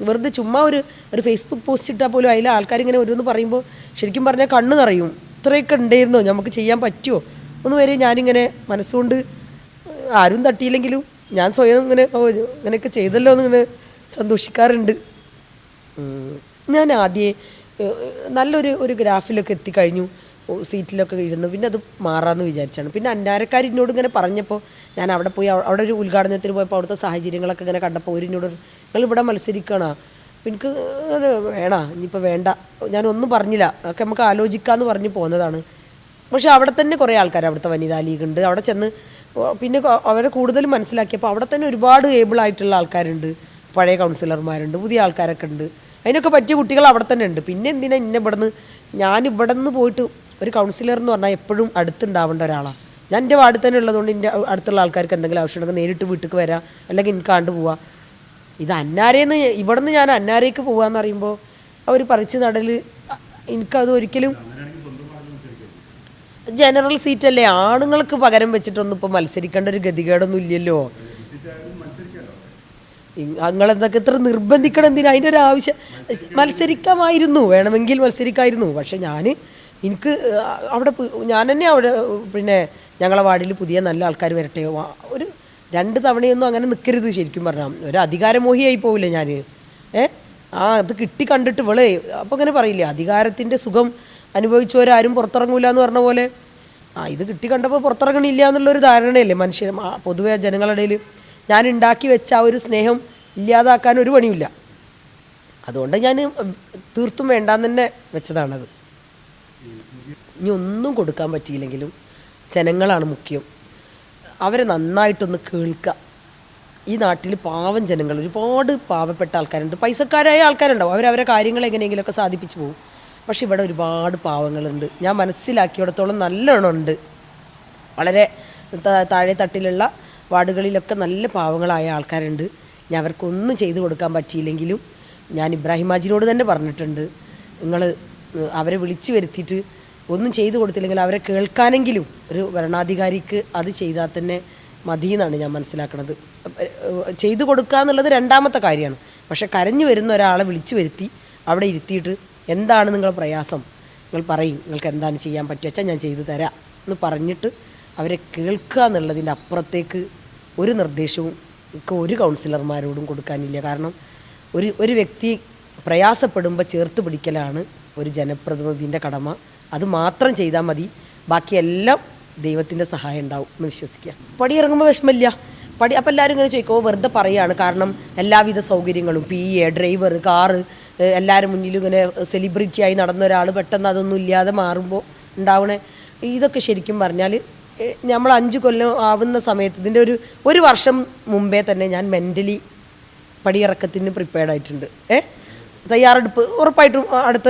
Speaker 3: വെറുതെ ചുമ്മാ ഒരു ഒരു ഫേസ്ബുക്ക് പോസ്റ്റ് ഇട്ടാൽ പോലും അതിൽ ആൾക്കാർ ഇങ്ങനെ ഓരോന്ന് പറയുമ്പോൾ ശരിക്കും പറഞ്ഞാൽ കണ്ണ് നിറയും. ഇത്രയൊക്കെ ഉണ്ടായിരുന്നോ? നമുക്ക് ചെയ്യാൻ പറ്റുമോ ഒന്ന് വരെ ഞാനിങ്ങനെ മനസ്സുകൊണ്ട് ആരും തട്ടിയില്ലെങ്കിലും ഞാൻ സ്വയം ഇങ്ങനെ ഇങ്ങനെയൊക്കെ ചെയ്തല്ലോ എന്ന് ഇങ്ങനെ സന്തോഷിക്കാറുണ്ട്. ഞാൻ ആദ്യമേ നല്ലൊരു ഒരു ഗ്രാഫിലൊക്കെ എത്തിക്കഴിഞ്ഞു. സീറ്റിലൊക്കെ ഇരുന്നു. പിന്നെ അത് മാറാമെന്ന് വിചാരിച്ചാണ്. പിന്നെ അന്നാരക്കാർ എന്നോട് ഇങ്ങനെ പറഞ്ഞപ്പോൾ ഞാൻ അവിടെ പോയി അവിടെ ഒരു ഉദ്ഘാടനത്തിന് പോയപ്പോൾ അവിടുത്തെ സാഹചര്യങ്ങളൊക്കെ ഇങ്ങനെ കണ്ടപ്പോൾ ഒരു ഇന്നോട് നിങ്ങൾ ഇവിടെ മത്സരിക്കണോ? എനിക്ക് വേണ ഇനിയിപ്പോൾ വേണ്ട. ഞാനൊന്നും പറഞ്ഞില്ല. ഒക്കെ നമുക്ക് ആലോചിക്കാമെന്ന് പറഞ്ഞ് പോകുന്നതാണ് പക്ഷെ അവിടെ തന്നെ കുറേ ആൾക്കാർ അവിടുത്തെ വനിതാ ലീഗ് ഉണ്ട്. അവിടെ ചെന്ന് പിന്നെ അവരെ കൂടുതൽ മനസ്സിലാക്കിയപ്പോൾ അവിടെ തന്നെ ഒരുപാട് ഏബിൾ ആയിട്ടുള്ള ആൾക്കാരുണ്ട്. പഴയ കൗൺസിലർമാരുണ്ട് പുതിയ ആൾക്കാരൊക്കെ ഉണ്ട്. അതിനൊക്കെ പറ്റിയ കുട്ടികൾ അവിടെ തന്നെ ഉണ്ട്. പിന്നെ എന്തിനാ ഇന്നെ ഇവിടുന്ന് ഞാൻ ഇവിടെ നിന്ന് പോയിട്ട് ഒരു കൗൺസിലർ എന്ന് പറഞ്ഞാൽ എപ്പോഴും അടുത്തുണ്ടാവേണ്ട ഒരാളാണ് ഞാൻ എന്റെ വാർഡിൽ തന്നെ ഉള്ളതുകൊണ്ട് എന്റെ അടുത്തുള്ള ആൾക്കാർക്ക് എന്തെങ്കിലും ആവശ്യമുണ്ടെങ്കിൽ നേരിട്ട് വീട്ടിൽ വരാം അല്ലെങ്കിൽ എനിക്ക് കണ്ടു പോവാം. ഇത് അന്നാരേന്ന് ഇവിടെ നിന്ന് ഞാൻ അന്നാരേക്ക് പോവാന്ന് പറയുമ്പോൾ അവർ പറിച്ച് നടൽ എനിക്കത് ഒരിക്കലും ജനറൽ സീറ്റ് അല്ലേ ആണുങ്ങൾക്ക് പകരം വെച്ചിട്ടൊന്നും ഇപ്പൊ മത്സരിക്കേണ്ട ഒരു ഗതികേടൊന്നും ഇല്ലല്ലോ. നിങ്ങളെന്തൊക്കെ ഇത്ര നിർബന്ധിക്കണം എന്തിനാ? അതിന്റെ ഒരു ആവശ്യം. മത്സരിക്കാമായിരുന്നു വേണമെങ്കിൽ മത്സരിക്കായിരുന്നു. പക്ഷെ ഞാൻ എനിക്ക് അവിടെ ഞാൻ തന്നെ അവിടെ പിന്നെ ഞങ്ങളെ വാർഡിൽ പുതിയ നല്ല ആൾക്കാർ വരട്ടെ ഒരു രണ്ട് തവണയൊന്നും അങ്ങനെ നിൽക്കരുത് ശരിക്കും പറഞ്ഞാൽ ഒരു അധികാരമോഹിയായി പോവില്ലേ ഞാൻ ഏ? ആ അത് കിട്ടി കണ്ടിട്ട് വിളെ അപ്പോൾ അങ്ങനെ പറയില്ലേ അധികാരത്തിന്റെ സുഖം അനുഭവിച്ചവരാരും പുറത്തിറങ്ങൂല എന്ന് പറഞ്ഞ പോലെ. ആ ഇത് കിട്ടി കണ്ടപ്പോൾ പുറത്തിറങ്ങണില്ല എന്നുള്ളൊരു ധാരണയല്ലേ മനുഷ്യൻ പൊതുവേ പൊതുവെ ജനങ്ങളുടെ ഇടയിൽ ഞാൻ ഉണ്ടാക്കി വെച്ച ആ ഒരു സ്നേഹം ഇല്ലാതാക്കാൻ ഒരു പണിയില്ല അതുകൊണ്ട് ഞാൻ തീർത്തും വേണ്ടാന്ന് തന്നെ വെച്ചതാണത്. ഇനി ഒന്നും കൊടുക്കാൻ പറ്റിയില്ലെങ്കിലും ജനങ്ങളാണ് മുഖ്യം. അവരെ നന്നായിട്ടൊന്ന് കേൾക്കുക ഈ നാട്ടിൽ പാവം ജനങ്ങൾ ഒരുപാട് പാവപ്പെട്ട ആൾക്കാരുണ്ട്. പൈസക്കാരായ ആൾക്കാരുണ്ടാവും. അവരവരെ കാര്യങ്ങൾ എങ്ങനെയെങ്കിലുമൊക്കെ സാധിപ്പിച്ചു പോകും പക്ഷെ ഇവിടെ ഒരുപാട് പാവങ്ങളുണ്ട്. ഞാൻ മനസ്സിലാക്കിയിടത്തോളം നല്ലോണം ഉണ്ട്. വളരെ താഴെ തട്ടിലുള്ള വാർഡുകളിലൊക്കെ നല്ല പാവങ്ങളായ ആൾക്കാരുണ്ട്. ഞാൻ അവർക്കൊന്നും ചെയ്തു കൊടുക്കാൻ പറ്റിയില്ലെങ്കിലും ഞാൻ ഇബ്രാഹിം ഹാജിനോട് തന്നെ പറഞ്ഞിട്ടുണ്ട്. നിങ്ങൾ അവരെ വിളിച്ചു വരുത്തിയിട്ട് ഒന്നും ചെയ്തു കൊടുത്തില്ലെങ്കിൽ അവരെ കേൾക്കാനെങ്കിലും ഒരു ഭരണാധികാരിക്ക് അത് ചെയ്താൽ തന്നെ മതി എന്നാണ് ഞാൻ മനസ്സിലാക്കുന്നത് ചെയ്തു കൊടുക്കുക എന്നുള്ളത് രണ്ടാമത്തെ കാര്യമാണ്. പക്ഷെ കരഞ്ഞു വരുന്ന ഒരാളെ വിളിച്ചു വരുത്തി അവിടെ ഇരുത്തിയിട്ട് എന്താണ് നിങ്ങളുടെ പ്രയാസം? നിങ്ങൾ പറയും നിങ്ങൾക്ക് എന്താണ് ചെയ്യാൻ പറ്റുക? വെച്ചാൽ ഞാൻ ചെയ്തു തരാം എന്ന് പറഞ്ഞിട്ട് അവരെ കേൾക്കുക എന്നുള്ളതിന്റെ അപ്പുറത്തേക്ക് ഒരു നിർദ്ദേശവും ഒരു കൗൺസിലർമാരോടും കൊടുക്കാനില്ല. കാരണം ഒരു ഒരു വ്യക്തി പ്രയാസപ്പെടുമ്പോൾ ചേർത്ത് പിടിക്കലാണ് ഒരു ജനപ്രതിനിധിന്റെ കടമ. അത് മാത്രം ചെയ്താൽ മതി. ബാക്കിയെല്ലാം ദൈവത്തിന്റെ സഹായം ഉണ്ടാവും എന്ന് വിശ്വസിക്കുക. പടി ഇറങ്ങുമ്പോൾ വിഷമില്ല പടി അപ്പം എല്ലാവരും ഇങ്ങനെ ചോദിക്കുമ്പോൾ വെറുതെ പറയുകയാണ് കാരണം എല്ലാവിധ സൗകര്യങ്ങളും പി എ ഡ്രൈവർ കാറ് എല്ലാവരും മുന്നിലും ഇങ്ങനെ സെലിബ്രിറ്റി ആയി നടന്ന ഒരാൾ പെട്ടെന്ന് അതൊന്നും ഇല്ലാതെ മാറുമ്പോൾ ഉണ്ടാവണേ. ഇതൊക്കെ ശരിക്കും പറഞ്ഞാൽ നമ്മൾ അഞ്ച് കൊല്ലം ആവുന്ന സമയത്ത് ഇതിന്റെ ഒരു ഒരു വർഷം മുമ്പേ തന്നെ ഞാൻ മെന്റലി പടിയിറക്കത്തിന് പ്രിപ്പയർഡ് ആയിട്ടുണ്ട്. ഏ? തയ്യാറെടുപ്പ് ഉറപ്പായിട്ടും അടുത്ത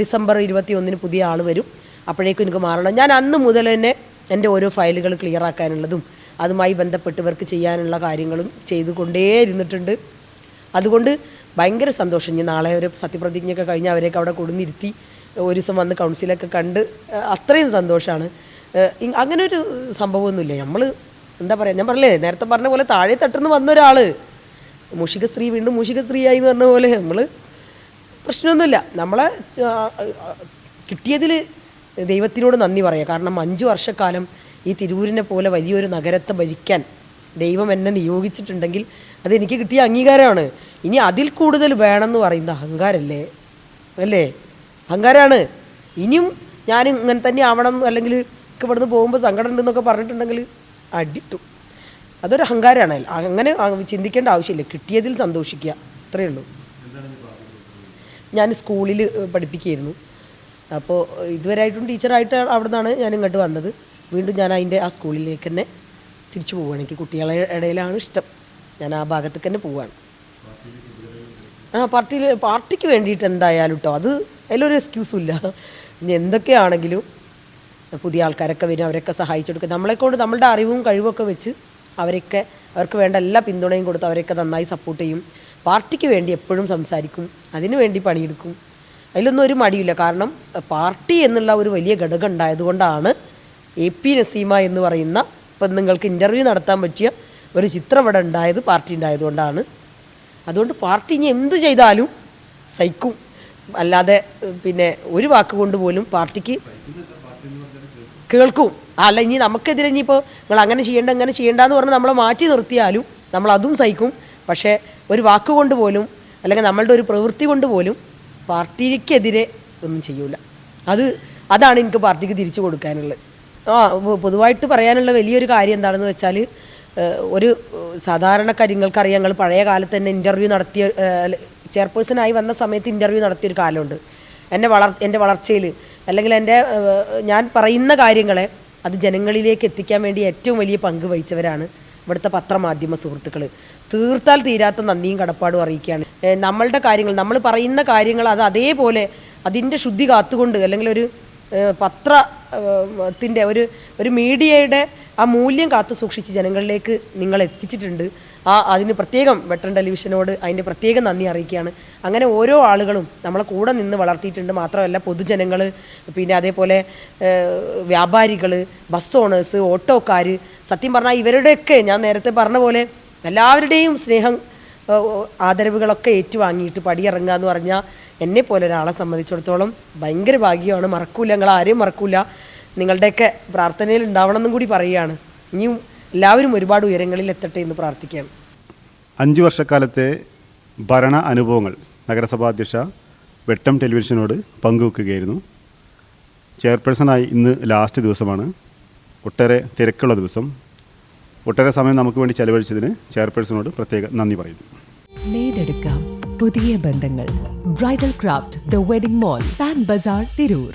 Speaker 3: ഡിസംബർ ഇരുപത്തി ഒന്നിന് പുതിയ ആൾ വരും. അപ്പോഴേക്കും എനിക്ക് മാറണം. ഞാൻ അന്ന് മുതൽ തന്നെ എന്റെ ഓരോ ഫയലുകൾ ക്ലിയർ ആക്കാനുള്ളതും അതുമായി ബന്ധപ്പെട്ടവർക്ക് ചെയ്യാനുള്ള കാര്യങ്ങളും ചെയ്തുകൊണ്ടേ ഇരുന്നിട്ടുണ്ട് അതുകൊണ്ട് ഭയങ്കര സന്തോഷം. ഞാൻ നാളെ ഒരു സത്യപ്രതിജ്ഞയൊക്കെ കഴിഞ്ഞ് അവരെയൊക്കെ അവിടെ കൊടുന്നിരുത്തി ഒരു ദിവസം വന്ന് കൗൺസിലൊക്കെ കണ്ട് അത്രയും സന്തോഷമാണ്. അങ്ങനെ ഒരു സംഭവമൊന്നുമില്ല. നമ്മൾ എന്താ പറയുക ഞാൻ പറഞ്ഞില്ലേ നേരത്തെ പറഞ്ഞ പോലെ താഴെ തട്ടുന്ന വന്ന ഒരാൾ മൂഷിക സ്ത്രീ വീണ്ടും മൂഷിക സ്ത്രീയായി എന്ന് പറഞ്ഞ പോലെ നമ്മൾ പ്രശ്നമൊന്നുമില്ല. നമ്മളെ കിട്ടിയതിൽ ദൈവത്തിനോട് നന്ദി പറയാം. കാരണം അഞ്ച് വർഷക്കാലം ഈ തിരൂരിനെ പോലെ വലിയൊരു നഗരത്തെ ഭരിക്കാൻ ദൈവം എന്നെ നിയോഗിച്ചിട്ടുണ്ടെങ്കിൽ അതെനിക്ക് കിട്ടിയ അംഗീകാരമാണ്. ഇനി അതിൽ കൂടുതൽ വേണമെന്ന് പറയുന്ന അഹങ്കാരല്ലേ? അല്ലേ? അഹങ്കാരമാണ് ഇനിയും ഞാൻ ഇങ്ങനെ തന്നെ ആവണം അല്ലെങ്കിൽ ഇവിടുന്ന് പോകുമ്പോൾ സങ്കടം ഉണ്ടെന്നൊക്കെ പറഞ്ഞിട്ടുണ്ടെങ്കിൽ അടിട്ടു. അതൊരു അഹങ്കാരമാണ് അങ്ങനെ ചിന്തിക്കേണ്ട ആവശ്യമില്ല. കിട്ടിയതിൽ സന്തോഷിക്കുക. അത്രയേ ഉള്ളൂ. ഞാൻ സ്കൂളിൽ പഠിപ്പിക്കുകയായിരുന്നു. അപ്പോൾ ഇതുവരെയായിട്ടും ടീച്ചറായിട്ട് അവിടെ നിന്നാണ് ഞാൻ ഇങ്ങോട്ട് വന്നത്. വീണ്ടും ഞാൻ അതിന്റെ ആ സ്കൂളിലേക്ക് തന്നെ തിരിച്ചു പോവുകയാണ്. എനിക്ക് കുട്ടികളെ ഇടയിലാണ് ഇഷ്ടം. ഞാൻ ആ ഭാഗത്തേക്ക് തന്നെ പോവുകയാണ്. ആ പാർട്ടിയിൽ പാർട്ടിക്ക് വേണ്ടിയിട്ട് എന്തായാലും കേട്ടോ അത് അതിലൊരു എക്സ്ക്യൂസും ഇല്ല. ഇനി എന്തൊക്കെയാണെങ്കിലും പുതിയ ആൾക്കാരൊക്കെ വരും അവരൊക്കെ സഹായിച്ചെടുക്കുക നമ്മളെക്കൊണ്ട് നമ്മളുടെ അറിവും കഴിവൊക്കെ വെച്ച് അവരൊക്കെ അവർക്ക് വേണ്ട എല്ലാ പിന്തുണയും കൊടുത്ത് അവരൊക്കെ നന്നായി സപ്പോർട്ട് ചെയ്യും. പാർട്ടിക്ക് വേണ്ടി എപ്പോഴും സംസാരിക്കും അതിനു വേണ്ടി പണിയെടുക്കും. അതിലൊന്നും ഒരു മടിയില്ല. കാരണം പാർട്ടി എന്നുള്ള ഒരു വലിയ ഘടകം ഉണ്ടായതുകൊണ്ടാണ് എ പി നസീമ എന്ന് പറയുന്ന ഇപ്പം നിങ്ങൾക്ക് ഇന്റർവ്യൂ നടത്താൻ പറ്റിയ ഒരു ചിത്രം ഇവിടെ ഉണ്ടായത് പാർട്ടി ഉണ്ടായതുകൊണ്ടാണ്. അതുകൊണ്ട് പാർട്ടി ഇനി എന്ത് ചെയ്താലും സഹിക്കും. അല്ലാതെ പിന്നെ ഒരു വാക്ക് കൊണ്ട് പോലും പാർട്ടിക്ക് കേൾക്കും. അല്ല ഇനി നമുക്കെതിരെ ഇനിയിപ്പോൾ നിങ്ങൾ അങ്ങനെ ചെയ്യേണ്ട അങ്ങനെ ചെയ്യേണ്ട എന്ന് പറഞ്ഞ് നമ്മളെ മാറ്റി നിർത്തിയാലും നമ്മൾ അതും സഹിക്കും. പക്ഷേ ഒരു വാക്കുകൊണ്ട് പോലും അല്ലെങ്കിൽ നമ്മളുടെ ഒരു പ്രവൃത്തി കൊണ്ട് പോലും പാർട്ടിക്കെതിരെ ഒന്നും ചെയ്യൂല. അത് അതാണ് എനിക്ക് പാർട്ടിക്ക് തിരിച്ചു കൊടുക്കാനുള്ളത്. ആ പൊതുവായിട്ട് പറയാനുള്ള വലിയൊരു കാര്യം എന്താണെന്ന് വെച്ചാൽ ഒരു സാധാരണക്കാർ നിങ്ങൾക്കറിയാം ഞങ്ങൾ പഴയ കാലത്ത് തന്നെ ഇന്റർവ്യൂ നടത്തിയ ചെയർപേഴ്സണായി വന്ന സമയത്ത് ഇന്റർവ്യൂ നടത്തിയൊരു കാലമുണ്ട്. എന്നെ വളർ എന്റെ വളർച്ചയിൽ അല്ലെങ്കിൽ എന്റെ ഞാൻ പറയുന്ന കാര്യങ്ങളെ അത് ജനങ്ങളിലേക്ക് എത്തിക്കാൻ വേണ്ടി ഏറ്റവും വലിയ പങ്ക് വഹിച്ചവരാണ് ഇവിടുത്തെ പത്രമാധ്യമ സുഹൃത്തുക്കൾ തീർത്താൽ തീരാത്ത നന്ദിയും കടപ്പാടും അറിയിക്കുകയാണ്. നമ്മളുടെ കാര്യങ്ങൾ നമ്മൾ പറയുന്ന കാര്യങ്ങൾ അത് അതേപോലെ അതിന്റെ ശുദ്ധി കാത്തുകൊണ്ട് അല്ലെങ്കിൽ ഒരു ഏഹ്, പത്ര ഏഹ്, ത്തിന്റെ ഒരു ഒരു മീഡിയയുടെ ആ മൂല്യം കാത്തു സൂക്ഷിച്ച് ജനങ്ങളിലേക്ക് നിങ്ങൾ എത്തിച്ചിട്ടുണ്ട്. ആ അതിന് പ്രത്യേകം വെട്ടൺ ടെലിവിഷനോട് അതിന്റെ പ്രത്യേകം നന്ദി അറിയിക്കുകയാണ്. അങ്ങനെ ഓരോ ആളുകളും നമ്മളെ കൂടെ നിന്ന് വളർത്തിയിട്ടുണ്ട്. മാത്രമല്ല പൊതുജനങ്ങൾ പിന്നെ അതേപോലെ വ്യാപാരികൾ ബസ് ഓണേഴ്സ് ഓട്ടോക്കാർ സത്യം പറഞ്ഞാൽ ഇവരുടെയൊക്കെ ഞാൻ നേരത്തെ പറഞ്ഞ പോലെ എല്ലാവരുടെയും സ്നേഹം ആദരവുകളൊക്കെ ഏറ്റുവാങ്ങിയിട്ട് പടിയിറങ്ങുക എന്ന് പറഞ്ഞാൽ എന്നെ പോലെ ഒരാളെ സംബന്ധിച്ചിടത്തോളം ഭയങ്കര ഭാഗ്യമാണ്. മറക്കൂല നിങ്ങൾ ആരെയും മറക്കൂല. നിങ്ങളുടെയൊക്കെ പ്രാർത്ഥനയിൽ ഉണ്ടാവണം എന്നും കൂടി പറയുകയാണ്. ഇനിയും എല്ലാവരും ഒരുപാട് ഉയരങ്ങളിൽ എത്തട്ടെ എന്ന് പ്രാർത്ഥിക്കാം
Speaker 2: അഞ്ച് വർഷക്കാലത്തെ ഭരണ അനുഭവങ്ങൾ നഗരസഭാ അധ്യക്ഷ വെട്ടം ടെലിവിഷനോട് പങ്കുവെക്കുകയായിരുന്നു. ചെയർപേഴ്സണായി ഇന്ന് ലാസ്റ്റ് ദിവസമാണ്. ഒട്ടേറെ തിരക്കുള്ള ദിവസം. ഒട്ടേറെ സമയം നമുക്ക് വേണ്ടി ചെലവഴിച്ചതിന് ചെയർപേഴ്സണോട് പ്രത്യേക നന്ദി പറയുന്നു.
Speaker 1: നേടെടുക്കാം പുതിയ ബന്ധങ്ങൾ. Bridal craft the wedding mall Pan Bazar Tirur.